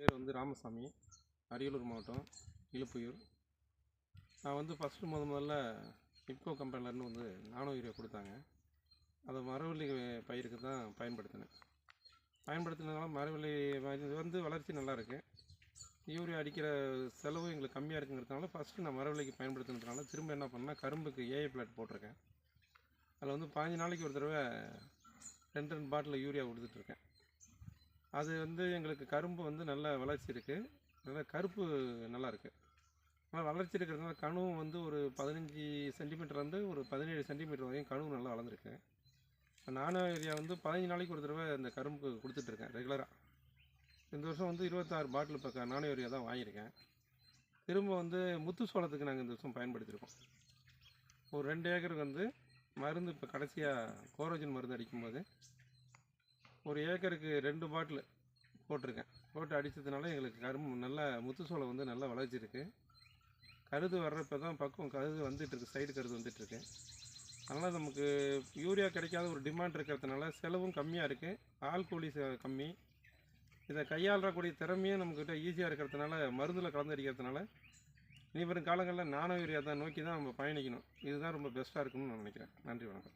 பேர் வந்து ராமசாமி அரியலூர் மாவட்டம் இழுப்புயூர் நான் வந்து ஃபஸ்ட்டு முத முதல்ல இப்கோ கம்பெனிலேருந்து வந்து நானோ யூரியா கொடுத்தாங்க. அதை மரவள்ளி பயிருக்கு தான் பயன்படுத்தினேன். பயன்படுத்தினதுனால மரவள்ளி இது வந்து வளர்ச்சி நல்லாயிருக்கு யூரியா அடிக்கிற செலவு எங்களுக்கு கம்மியாக இருக்குங்கிறதுனால ஃபஸ்ட்டு நான் மரவள்ளிக்கு பயன்படுத்தினதுனால திரும்ப என்ன பண்ணேன் கரும்புக்கு ஏஐ பிளாட் போட்டிருக்கேன். அதில் வந்து பாஞ்சு நாளைக்கு ஒரு தடவை ரெண்டு ரெண்டு பாட்டில் யூரியா கொடுத்துட்ருக்கேன் அது வந்து எங்களுக்கு கரும்பு வந்து நல்ல வளர்ச்சி இருக்குது நல்ல கருப்பு நல்லா இருக்குது ஆனால் வளர்ச்சி இருக்கிறதுனால கணுவும் வந்து ஒரு பதினஞ்சு சென்டிமீட்டர்லேருந்து ஒரு பதினேழு சென்டிமீட்டர் வரையும் கணுவும் நல்லா வளர்ந்துருக்கு. நானோ ஏரியா வந்து பதினஞ்சு நாளைக்கு ஒரு தடவை இந்த கரும்புக்கு கொடுத்துட்ருக்கேன் ரெகுலராக இந்த வருஷம் வந்து இருபத்தாறு பாட்டில் இப்போ நானோ ஏரியா தான் வாங்கியிருக்கேன். திரும்ப வந்து முத்து சோளத்துக்கு நாங்கள் இந்த வருஷம் பயன்படுத்தியிருக்கோம் ஒரு ரெண்டு ஏக்கருக்கு வந்து மருந்து இப்போ கடைசியாக கோரோஜன் மருந்து அடிக்கும்போது ஒரு ஏக்கருக்கு ரெண்டு பாட்டில் போட்டிருக்கேன். போட்டு அடித்ததுனால எங்களுக்கு கரும்பு நல்ல முத்து சோளம் வந்து நல்லா வளர்ச்சிருக்கு. கருது வர்றப்ப தான் பக்குவம் கருது வந்துட்டுருக்கு சைடு கருது வந்துட்டுருக்கு. அதனால் நமக்கு யூரியா கிடைக்காத ஒரு டிமாண்ட் இருக்கிறதுனால செலவும் கம்மியாக இருக்குது ஆள் கூலி செ- கம்மி. இதை கையாளக்கூடிய திறமையும் நம்மக்கிட்ட ஈஸியாக இருக்கிறதுனால மருந்தில் கலந்து அடிக்கிறதுனால இனி வரும் காலங்களில் நானோ யூரியா தான் நோக்கி தான் நம்ம பயணிக்கணும். இதுதான் ரொம்ப பெஸ்ட்டாக இருக்கும்னு நான் நினைக்கிறேன். நன்றி வணக்கம்.